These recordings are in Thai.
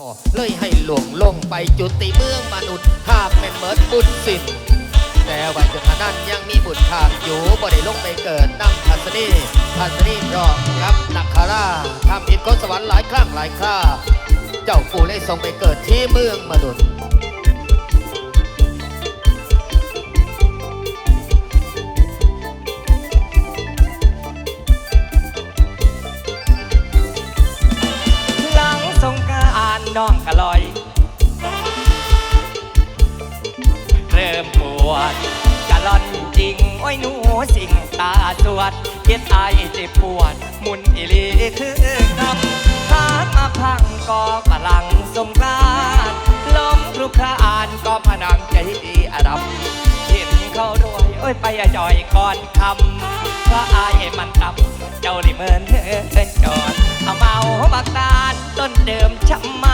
ขอเลยให้หลวงลงไปจุติเมืองมนุษย์หากแม่นเมิดบุญสินแต่ว่าจนขนานั้นยังมีบุญทางอยู่บ่ได้ลงไปเกิดนั่งทัศนีทัศนีรองรับนักคาราทำผิดกฎสวรรค์หลายครั้งหลายคราเจ้าปู่เลยส่งไปเกิดที่เมืองมนุษย์ จริงโอ้ยหนูสิ่งตาสวดเฮ็ดไอายเจ็บปวด มุนอิลีคือกับทานมาพังก็กำลังสงกรานต์ลมคลุกคลานก็พนังใจดีอาดับเห็นเขาด้วยโอ้ยไปอะจอยก่อนคำพระอายมันตำเจ้าลิเมินเอินจอดาเมบักตาลต้นเดิมช้ำไหม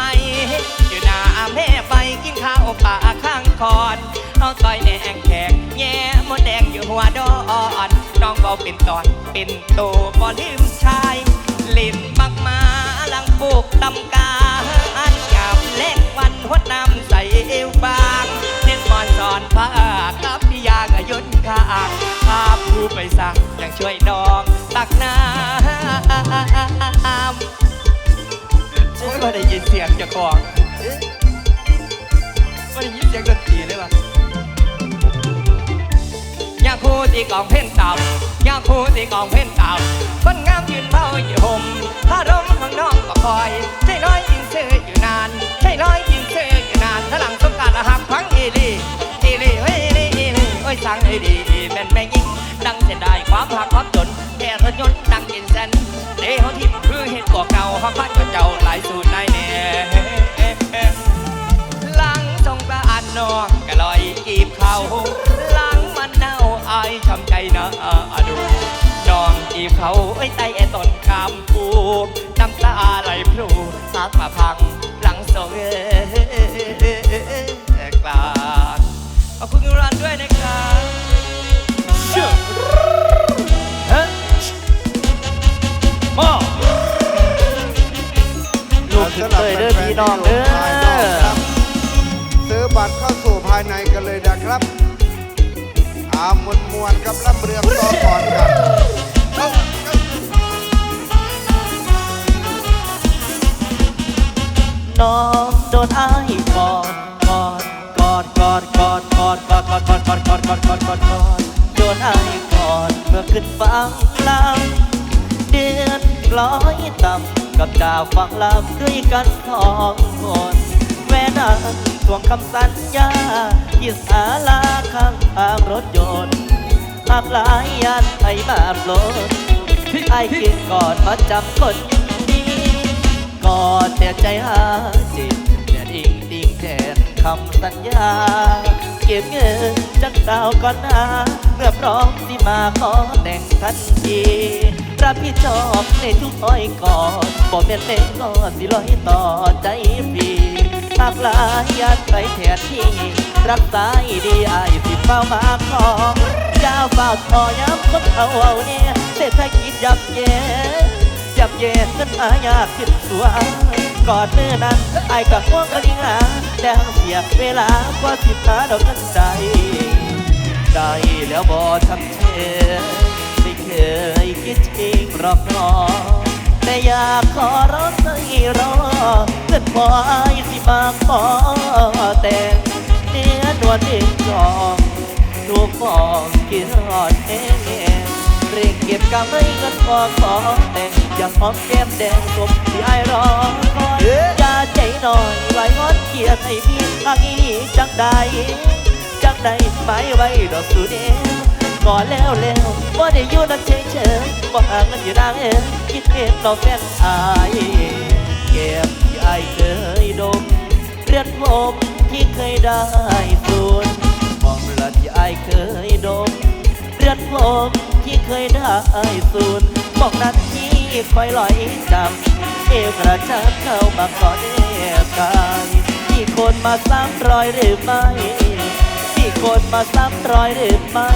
อยู่หน้าแม่ไปกินข้าวป่าข้างคอนเอาต่อยแหนงแขกแง่มดแดงอยู่หัวดอนน้องเบาเป็นตอนเป็นโตบ่ลืมชายลิ้นมักมาลังปลูกตำกาอันหยาบแรงวันหดน้ำใส่เอวบาง มอนสอนผ้ากับพี่ยางยุนข้างภาพผู้ไปสั่งยังช่วยน้องตักน้ำช่วยมาได้ยินเสียงจากองมาได้ยินเสียงดนตรีเลยว่ะอยากพูดที่กองเพ่นต่ำอยากพูดที่กองเพ่นต่ำคนงามยืนเฝ้าอยู่ห่มถ้ารมข้างน้อกก็คอยใช่น้อยยินเสืออยู่นานใช่น้อยยินเสืออยู่นานถ้าหลัง ก็หักพังอีลีอีลีเฮ้ยอีลีอีลีโอ้ยสั่งให้ดีแม่นแม่ยิ่งดังเสียดายความหักความจนแค่รถยนต์ดังกินแสนเด้เขาทิพย์คือเห็นกว่าเก่าห้องพัดกับเจ้าหลายสูตรนายแน่หลังสงกรานต์น้องก็ลอยกีบเขาหลังมันเน่าอายช้ำใจนะดูน้องจีบเขาไอ้ใจไอ้ต้นคำปูน้ำตาไหลพลูซักมาพังหลังสงก ดาวฟังลำด้วยกันสองคนแม่นางทวงคำสัญญาที่ศาลาข้างทางรถยนต์หากหลายยันให้มาปลดไอ้กินก่อนมาจำคนดีกอดแต่ใจหาจิตแต่ดิ่งดิ่งแทนคำสัญญา เก็บเงินจากสาวก่อนหน้าเมื่อพร้อมที่มาขอแต่งทันที รับผิดชอบในทุกอ้อยก่อนบอกแม่นแม่ก็สิลอยต่อใจฟรีหากลายญาติไปแทนที่รักษาให้ดีอายสิเฝ้ามาขอยาวฝากขอย้ำคนเอาเอาเนี่ยเศรษฐกิจยับเยินจับเย็นนั้นหายากขึ้นตัวกอดมือนั้นไอ้ายกับห่วงกระดิ่งหาแต่เสียเวลากว่าสิบหาดอกกันใจ ได้แล้วบอทำเช่ เคยคิดทิ้งหรอกหนอแต่อยากขอร้องให้รอเพื่อนพอไอ้ายสิมาขอแต่งเนื้อนวลเองจองถูกฟองกินหอดเองเองเรียกเก็บกำให้เงินพอขอแต่งอยากหอมแก้มแดงสมที่ไอ้ายรอคอยอย่าใจหน่อยไว้งอนเกียดให้พี่อักอีนี่จักใดจักได้หมายไว้ดอกสุดเดี ก่อแล้วแล้วว่าได้อยู่นั่นเฉยเฉยๆบ่ห่างกันอยู่นางเอ๋คิดเห็นดอกแฟนอายเก็บที่อายเคยดมเรือนผมที่เคยได้สูนมองละที่อายเคยดมเรือนผมที่เคยได้สูนมองนั้นที่คอยลอยจำเอวกระชับเข้ามาก่อนเอกกายที่คนมาซ้ำรอยหรือไม่มีคนมาซ้ำรอยหรือไม่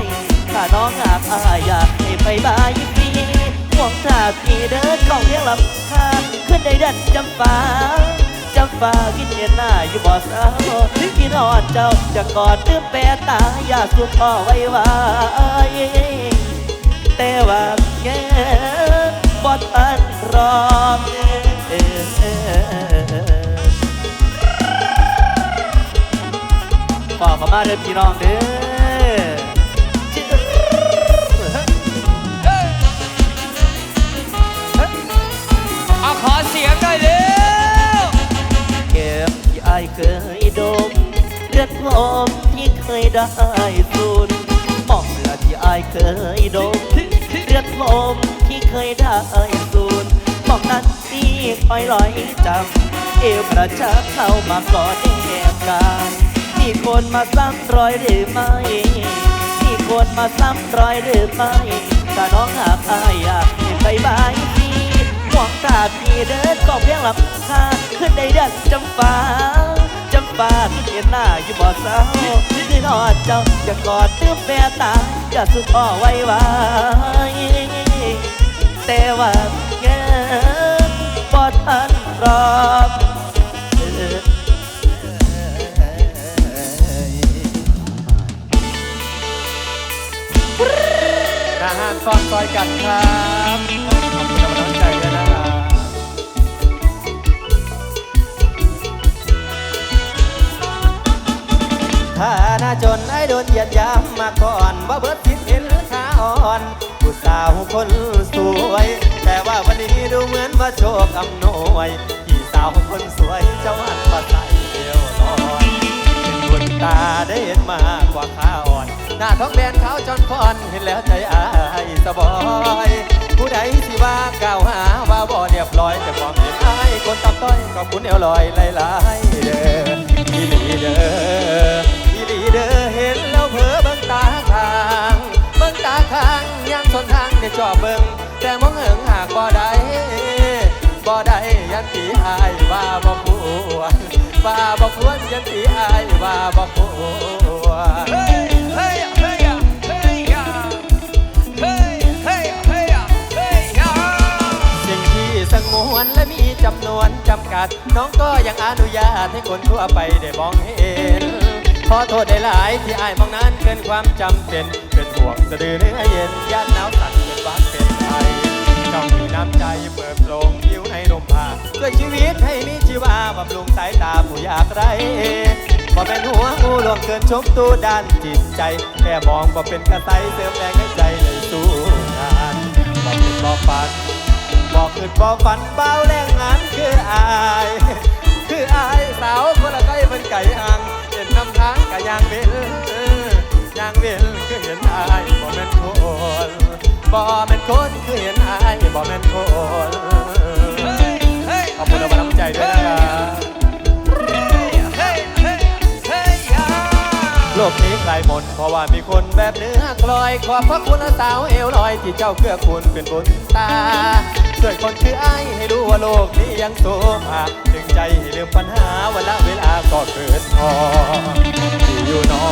ถ้าน้องอาบอายอยากให้ไปบายฟรีห่วงท่าพี่เดินกองเรียงลำคาขึ้นได้ดันจำฟ้าจำฟ้าคิดเห็นหน้าอยู่บ่อสาวคิดนอนเจ้าจะกอดตื้อแปรตาอยากสุขพ่อไว้ไว้แต่ว่าแกบ่ทันรอเออเออฝากเข้ามาเด้อพี่น้องเด้อายเคยดม เลือดหอมที่เคยได้สูดมองเลือดที่อายเคยดม เลือดหอมที่เคยได้สูดมองนั้นที่คอยลอยจำเอวประชับเข้ามากอดแนบกายมีคนมาซ้ำรอยหรือไม่มีคนมาซ้ำรอยหรือไม่ถ้าน้องหากอายอยากเห็นใบใบพี่หวังตาพี่เดินก็เพียงหลับาขึ้นได้เดินจำฟ้าจำฟ้าที่เห็นหน้าอยู่บ่เศร้าที่นอนเจ้าอย่ากอดตื้อแปรตาอย่าสุดพ่อไว้ไว้แต่ว่าแกบ่ทันรอบเอออาหารฟอนซอยกันครับ นาจนไอ้โดนเหยียดยามมาก่อนว่าเบิดทิศเห็นขาอ่อนผู้สาวคนสวย แต่ว่าวันนี้ดูเหมือนว่าโชคอำนวยพี่สาวคนสวยเจ้าหันมาใส่เดียวลอยเป็นบุญตาได้เห็นมากกว่าขาอ่อน หน้าท้องแดนขาวจอนพอนเห็นแล้วใจอายสบอยผู้ใดสิว่ากล่าวหาว่าบ่เรียบร้อยแต่ความเห็นอายคนตับต้อยขอบคุณเอวลอยหลายๆเด้ออีหลีเด้อ เด้อเห็นแล้วเผลอเบิ่งตาข้างเบิ่งตาข้างย่างทนทางได้ชอบเบิ่งแต่มองเหิงหากบ่ได้บ่ได้ยันตีอายว่าบ่ควรว่าบ่ควรยันตีอายว่าบ่ควรสิ่งที่สงวนและมีจำนวนจำกัด น้องก็ยังอนุญาตให้คนทั่วไปได้มองเห็น อโทษได้หลายที่อายมองนั้นเกินความจำเป็น เป็นห่วงสะดือเนื้อเย็นย่านหนาวสั่นเป็นหวัดเป็นไทยเจ้ามีน้ำใจเปิดโปร่งผิวให้นมผ้าด้วยชีวิตให้มีชีวาบำรุงสายตาผู้อยากไรพอเป็นหัวงูหลวงเกินชกตู้ด้านจิตใจ แค่มองบ่เป็นกระไสเสริมแรงให้ใจเลยสู้งานบอกเป็นบอกฝันบอกขึ้นบอกฝันเบาแรงงานคืออาย คืออายสาวคนละไกลเป็นไก่อ่าง เห็นนำทางกะยางเบลยางเบลคือเห็นอายบ่แม่นคนบ่แม่นคนคือเห็นอายบ่แม่นคนขอบคุณเอากำลังใจด้วยนะครับโลกนี้ใครหมดเพราะว่ามีคนแบบเนื้อกลอย ขอบพระคุณสาวเอวลอย ที่เจ้าเกื้อคุณเป็นบุญตาช่วยคนคือไอ้ให้รู้ว่าโลกนี้ยังโสภาดึง ใจลืมปัญหาวันละเวลาก็เกิดพอดีอยู่นอ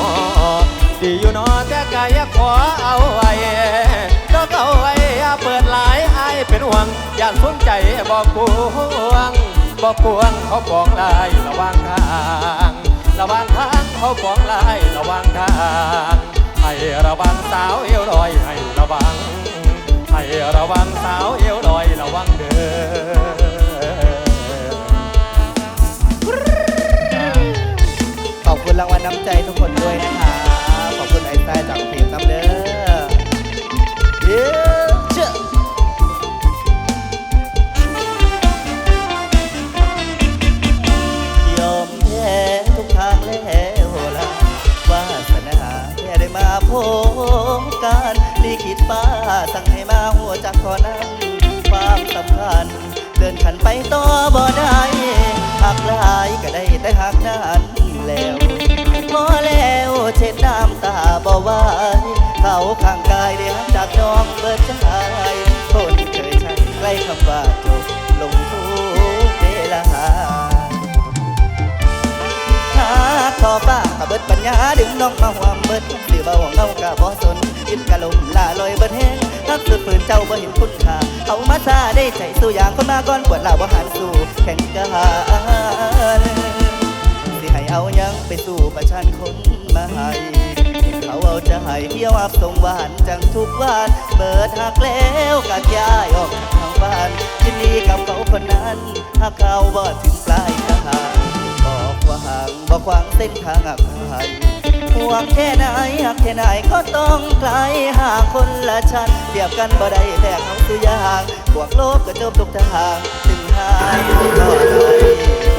ดีอยู่นอแต่กายขอเอาไว้ก็เอาไว้เปิดหลายไอ้ายเป็นห่วงอย่าสนใจบอกกวงบอกกวงเขาบอกลายระวังทางระวังทางเขาบอกลายระวังทางให้ระวังสาวเอวลอยให้ระวังให้ระวังสาวเอวลอยระวังเด้อ คุณรางวัลน้ำใจทุกคน ปัญญาดึงน้องมาห่วงเบิดสิเบาเงากะบ่สนกินกะลมลาลอยเบิดแห้งทักสุดฝืนเจ้าบ่เห็นคุณค่าเอามาซาได้ใจสู้อย่างคนมาก่อนปวดลาบ่หันสู่แข่งกะหารสิให้เอายังไปสู่ประชันคนมาให้เขาเอาใจเที่ยวอับสงหวานจังทุกวันเบิดหักแล้วกัดย้ายออกทางบ้านยินดีกับเขาคนนั้นหากเขาบ่ถึงปลายทางาห่างบอกขวางเส้นทางอักหายห่วงแค่ไหนหักแค่ไหนก็ต้องไกลห่างคนละชั้นเปรียบกันบ่ได้แต่เขาสุอยางบวกโลกก็จบทุกทางถึงหายก็ได้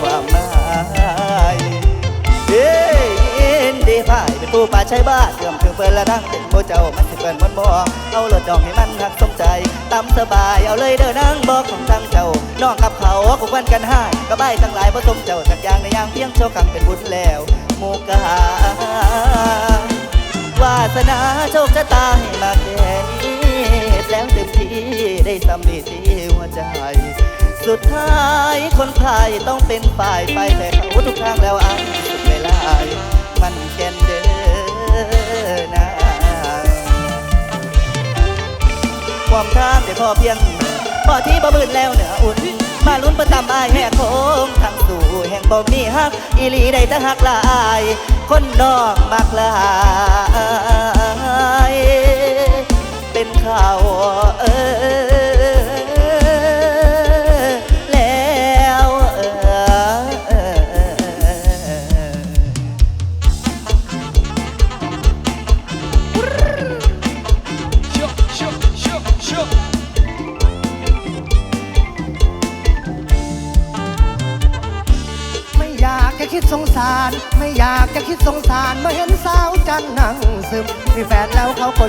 ความหมายเฮ้ย ดีพ่ายเป็นผู้ป่าใช้บ้านเกื่อมถึงเปิดและดังเป็นโบเจ้ามันสิเปิดมันบอกเอารถดองให้มันหักสมใจตามสบายเอาเลยเด้อนั่งบอกของทางเจ้าน้องกับเขาคุกวันกันห้ากระบายทั้งหลายผสมเจ้าสักอย่างในอย่างเพียงโชว์ขังเป็นบุญแล้วหมูกาวาสนาโชคชะตาให้มาแค่นี้แล้วเต็มที่ได้สำเร็จที่หัวใจสุดท้ายคนพายต้องเป็นฝ่ายไปแต่เขาทุกทางแล้วอันสุดเวลาย มันแก่นเดินางความทามได้พอเพียงพอที่บ่บืนแล้วเหนืออุ่น มาลุ้นประตำอายแห่โค้งทางสู่แห่งบ่มีฮัก อีหลีได้แต่ฮักหลาย คนนอกมักหลาย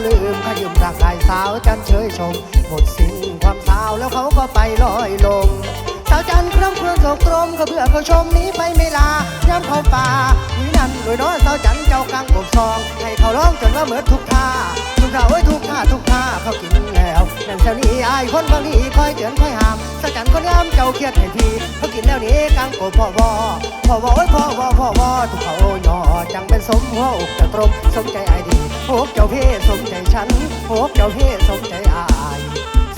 ล้วเขาก็ลืมขยืมร่างกายสาวจันเฉยชม หมดสิ้นความสาวแล้วเขาก็ไปลอยลง สาวจันคร่ำเครื่องโศกตรมก็เพื่อเขาชมนี้ไปไม่ลาย้ำเขาป่าวินันโดยน้อยสาวจันเจ้ากลางกบซอง ให้เขาร้องจนว่าเหมือนทุกท่าทุกท่าโอ้ยทุกท่าทุกท่าเขากินแล้วนั่นเจ้านี้อายคนบางทีคอยเตือนคอยห้ามสาวจันคนงามเจ้าเครียดให้ทีเขากินแล้วนี้กลางกบพ่อวอพ่อวอโอ้ยพ่อวอพ่อวอทุกเขาหย่อจังเป็นสมหัวอกจะตรงสมใจไอายดี โอกเจ้าเพศสมใจฉันโอกเจ้าเพศสมใจอาย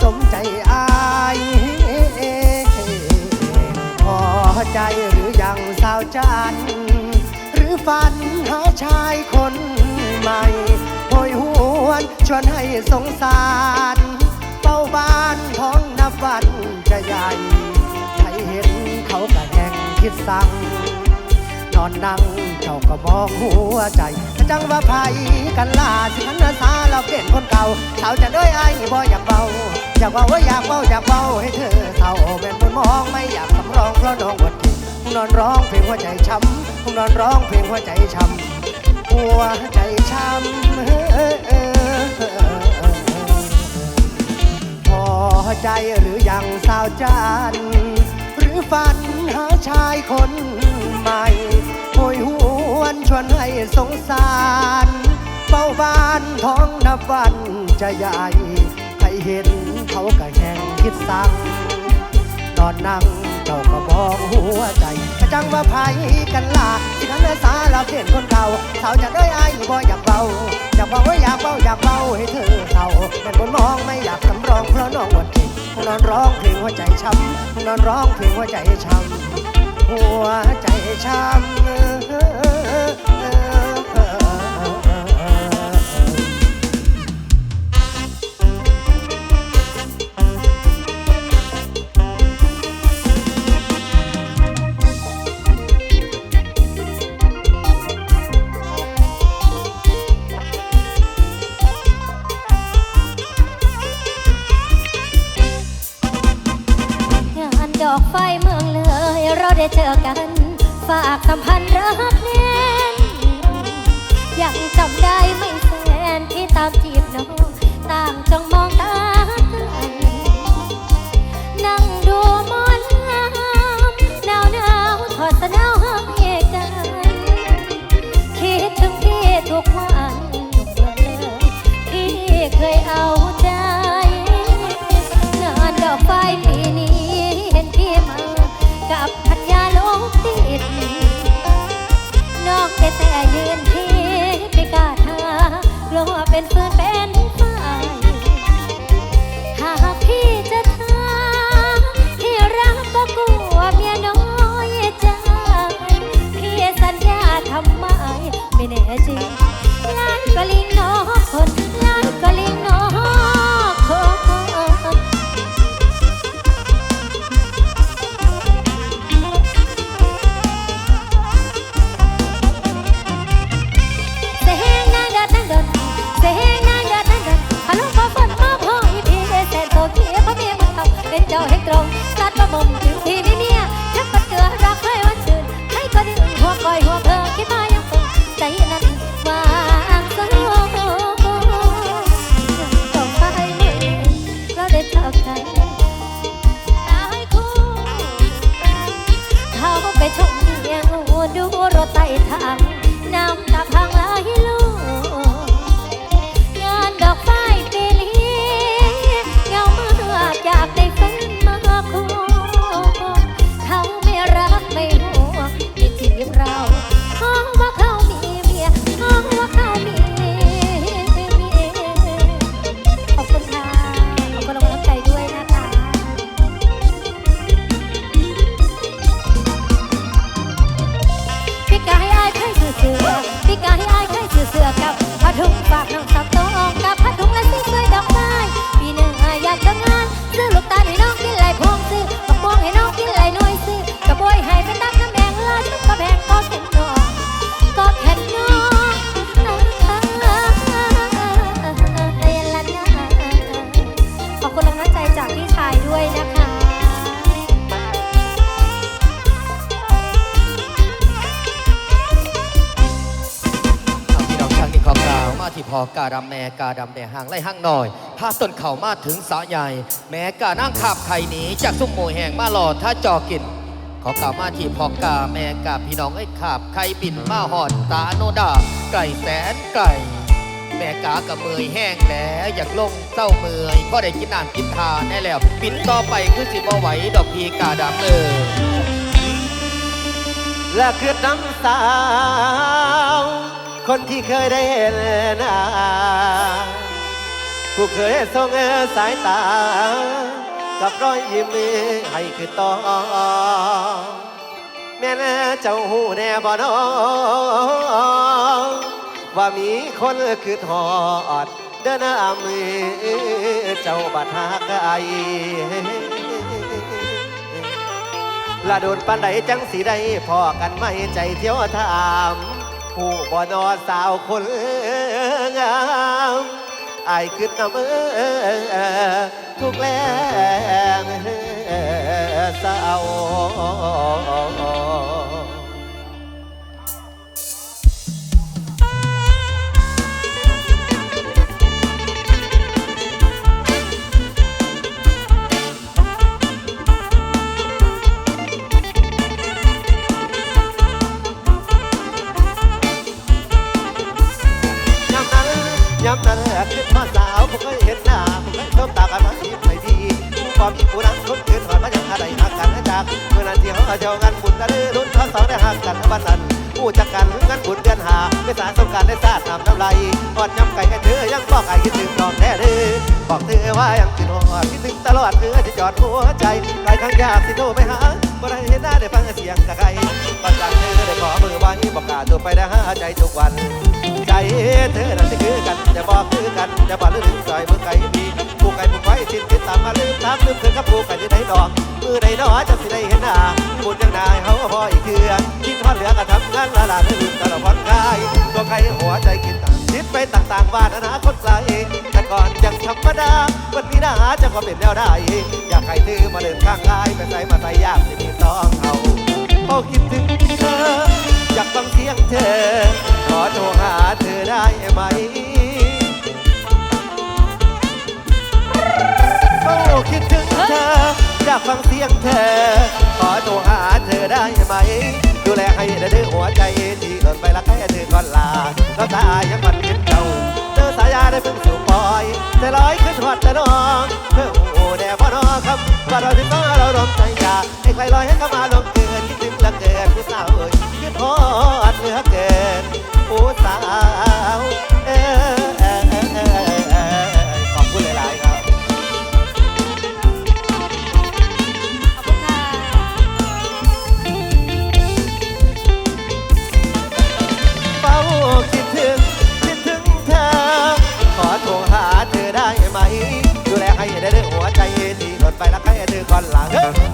สมใจอายพอใจหรือยังสาวจัน หรือฝันหาชายคนใหม่โหยหวนชวนให้สงสารเฝ้าบ้านท้องนับวันจะใหญ่ใครเห็นเขาก็แห่งคิดสั่งนอนนั่งเจ้าก็มองหัวใจ จังว่าไผกันล่าสิขันนาสาเราเป็นคนเก่าสาวจะด้วยไอ้บ่อยากเบาอยากเบาว่าอยากเบาอยากเบาให้เธอเศร้าเป็นคนมองไม่อยากสำรองเพราะน้องอดกินคงนอนร้องเพลงหัวใจช้ำคงนอนร้องเพลงหัวใจช้ำหัวใจช้ำพอใจหรือยังสาวจันหรือฝันหาชายคนใหม่โหยหว ชวนให้สงสารเฝ้าบ้านท้องนับวันจะใหญ่ใครเห็นเขาก็แห่งคิดสั่งนอนนั่งเจ้าก็บอกหัวใจกระจังว่าไผกันล่ะที่ทั้งเนื้อสาเราเปลี่ยนคนเก่าสาวจะได้อายบ่อยากเบาอยากเบาว่าอยากเบาอยากเบาให้เธอเศร้าเป็นคนมองไม่อยากสำรองเพราะน้องหมดเก่งนอนร้องเพลงหัวใจช้ำนอนร้องเพลงหัวใจช้ำหัวใจช้ำ ดอกไฟเมืองเลย เราได้เจอกัน ฝากสัมพันธ์รักแน่น ยังจำได้ไม่ อกาดำแม่กาดำแม่ห่างไล่ห่างหน่อยพาต้นเข่ามาถึงสาใหญ่ แม้กานั่งขับไข่หนีจากซุ้มโมแห่งมาหลอดถ้าจอกินขอกล่าวมาที่พอกาแม่กาพี่น้องไอ้ขับไข่บินมาหอดตาโนดาไก่แสนไก่แม่กากับเมยแห้งแล้วอยากลงเต้าเมยพ่อได้กินน้ำกินทานแน่แล้วปินต่อไปคือสิบ่ไหวดอกพีกาดำเลยและคือน้ำสาว คนที่เคยได้เห็นหน้าผู้เคยส่งสายตา กับรอยยิ้มให้คือต่อแม่น่เจ้าหูแน่บ่นอว่ามีคนคือทอด เดินหน้ามือเจ้าบัดหากไอละโดนปันใดจังสีได้พอกันไม่ใจเที่ยวถาม ผู้บ่นอสาวคนงามอายขึ้นน้ำทุกแรงสาว อดหัวใจหลายครั้งอยากสิโทรไปหาบ่ได้เห็นหน้าได้ฟังเสียงตะไคร้ก่อนจากเธอได้ขอมือไว้บอกกาตัวไปได้หาใจทุกวัน ใจเธอนั้นสิคือกันจะบอกคือกันจะบอกลืมซอยมือไก่มีผู้ไก่ผู้ไว้สิ้นติดตามมาลืมตามลืมเธอกับผู้ไก่ที่ไหนดอกมือใดหนอจะสิได้เห็นหน้าบุญยังนายเขาพออีกเคือนคิดทอดเหลือก็ทำงานละลาลืมตลอดผ่อนคลายตัวไก่หัวใจคิดต่า ไปต่างๆว่าอนาคตไกลแต่ก่อนยังธรรมดาวันนี้นะจะก็เป็นแนวได้ อยากให้เธอมาเดินข้างกายไปใส่มาใส่ยากที่มีสองเขาพอคิดถึงเธออยากฟังเสียงเธอ ขอโทรหาเธอได้ไหมโอ้คิดถึงเธออยากฟังเสียงเธอ ขอโทรหาเธอได้ไหม ดูแลให้ได้ด้อหัวใจที่เกินไปรักให้เธอก่อนลาก็ตายังมันคินเจ้าเจอสายาได้เพิ่งสู่ปอยแต่ลอยขึ้นหอดแต่น้องเพื่อโอ้แด่พ่อน้องครับว่าเราที่ต้องเรารวมใจอยาให้ใครลอยให้เข้ามาลงเกินคิดถึงละเกินผู้สาวเอ่ยคิดทอดเหลือเกินผู้สาว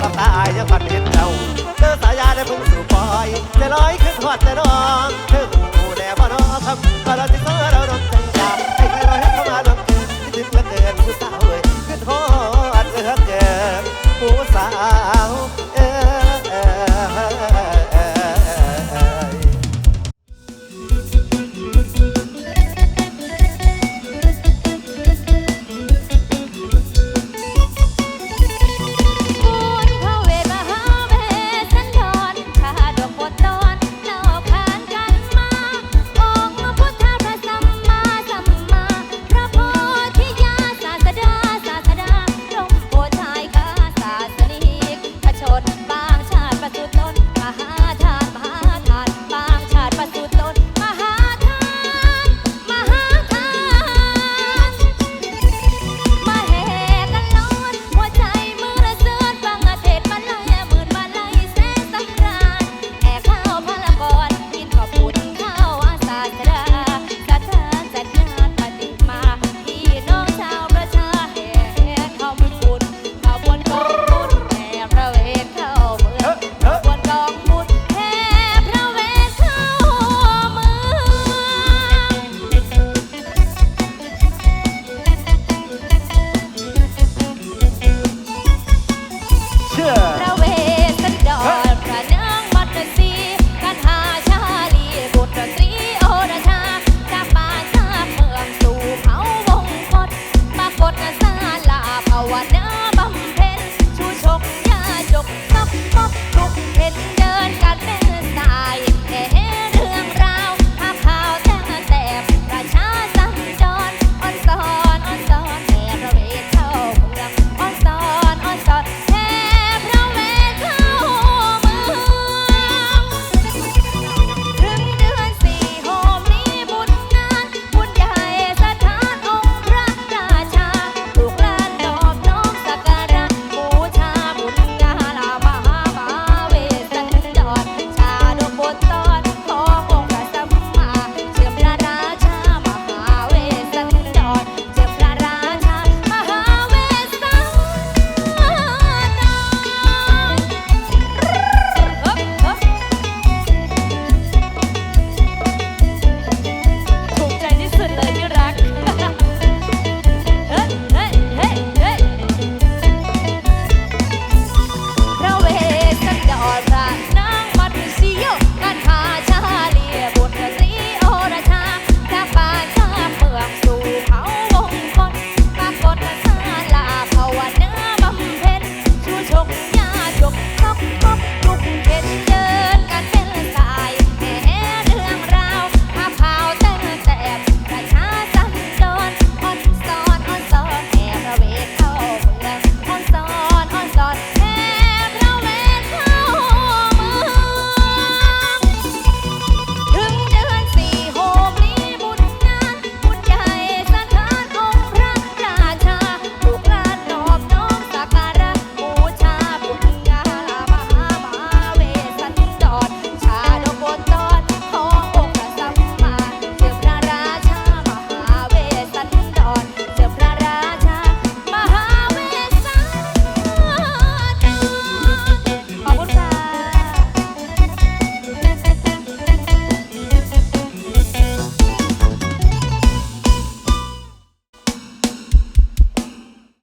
ตาตาอายยังบัดเห็นเจ้าเธอสายยาได้พุ่งสู่ปอยจะลอยขึ้นหอดแต่น้องเธอคู่แน่บ่น้องคำก็เราจะเจอเราดนใจ how I know